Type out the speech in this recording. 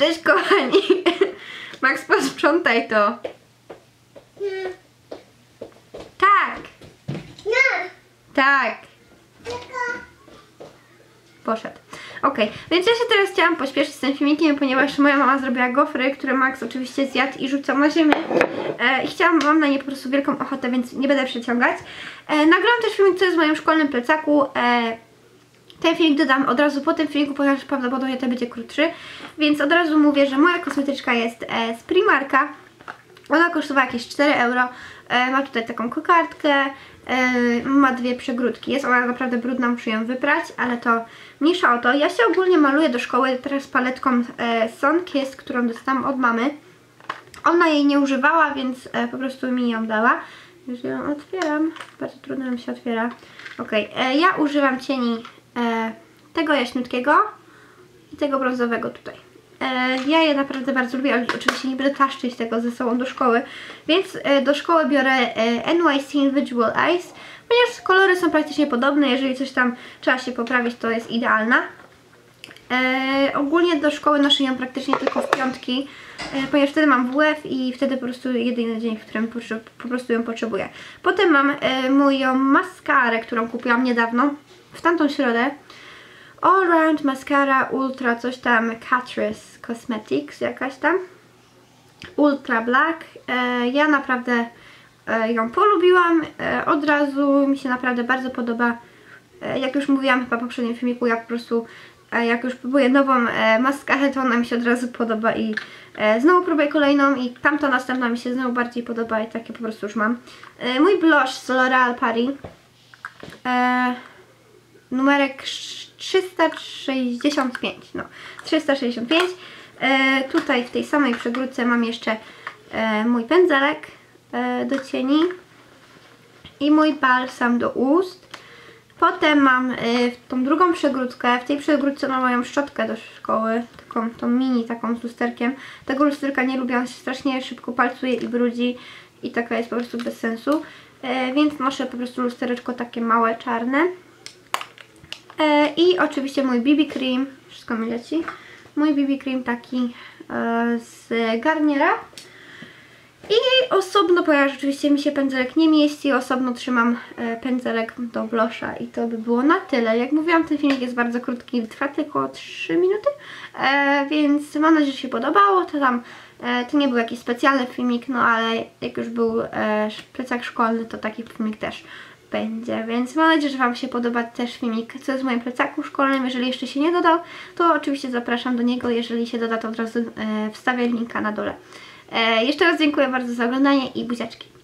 Cześć kochani. Max, posprzątaj to. Nie. Tak, Nie. tak. Poszedł. Okej, więc ja się teraz chciałam pośpieszyć z tym filmikiem, ponieważ moja mama zrobiła gofry, które Max oczywiście zjadł i rzucał na ziemię. E, I chciałam, mam na nie po prostu wielką ochotę, więc nie będę przeciągać. E, nagrałam też filmik, co jest w moim szkolnym plecaku. E, ten filmik dodam od razu po tym filmiku, ponieważ prawdopodobnie ten będzie krótszy. Więc od razu mówię, że moja kosmetyczka jest e, z Primarka. Ona kosztowała jakieś 4 euro. E, ma tutaj taką kokardkę. E, ma dwie przegródki. Jest ona naprawdę brudna, muszę ją wyprać, ale to mniejsza o to. Ja się ogólnie maluję do szkoły teraz paletką e, którą dostałam od mamy. Ona jej nie używała, więc e, po prostu mi ją dała. Już ją otwieram. Bardzo trudno nam się otwiera. Ok, e, ja używam cieni e, tego jaśniutkiego i tego brązowego tutaj. E, ja je naprawdę bardzo lubię, oczywiście nie będę taszczyć tego ze sobą do szkoły, więc e, do szkoły biorę e, NYC Individual Eyes, ponieważ kolory są praktycznie podobne, jeżeli coś tam trzeba się poprawić, to jest idealna. E, ogólnie do szkoły noszę ją praktycznie tylko w piątki, e, ponieważ wtedy mam WF i wtedy po prostu jedyny dzień, w którym po, po prostu ją potrzebuję. Potem mam e, moją maskarę, którą kupiłam niedawno, w tamtą środę. All Round Mascara Ultra coś tam Catrice Cosmetics jakaś tam. Ultra Black. E, ja naprawdę e, ją polubiłam. E, od razu mi się naprawdę bardzo podoba. Jak już mówiłam chyba w poprzednim filmiku, ja po prostu jak już próbuję nową maskarę, to ona mi się od razu podoba i znowu próbuję kolejną i tamta następna mi się znowu bardziej podoba i takie po prostu już mam. Mój blush z L'Oreal Paris. Numerek 365, no 365. E, tutaj w tej samej przegródce mam jeszcze e, mój pędzelek e, do cieni i mój balsam do ust. Potem mam e, tą drugą przegródkę, w tej przegródce mam moją szczotkę do szkoły, taką tą mini, taką z lusterkiem. Tego lusterka nie lubię, on się strasznie szybko palcuje i brudzi i taka jest po prostu bez sensu. E, więc noszę po prostu lustereczko takie małe, czarne. E, I oczywiście mój BB cream, wszystko mi leci. Mój BB cream taki e, z Garniera. I osobno, ponieważ oczywiście mi się pędzelek nie mieści, osobno trzymam e, pędzelek do blusha i to by było na tyle. Jak mówiłam, ten filmik jest bardzo krótki, trwa tylko 3 minuty, więc mam nadzieję, że się podobało. To tam, to nie był jakiś specjalny filmik, no ale jak już był plecak szkolny, to taki filmik też będzie, więc mam nadzieję, że Wam się podoba też filmik, co jest w moim plecaku szkolnym. Jeżeli jeszcze się nie dodał, to oczywiście zapraszam do niego. Jeżeli się doda, to od razu e, wstawię linka na dole. E, jeszcze raz dziękuję bardzo za oglądanie i buziaczki.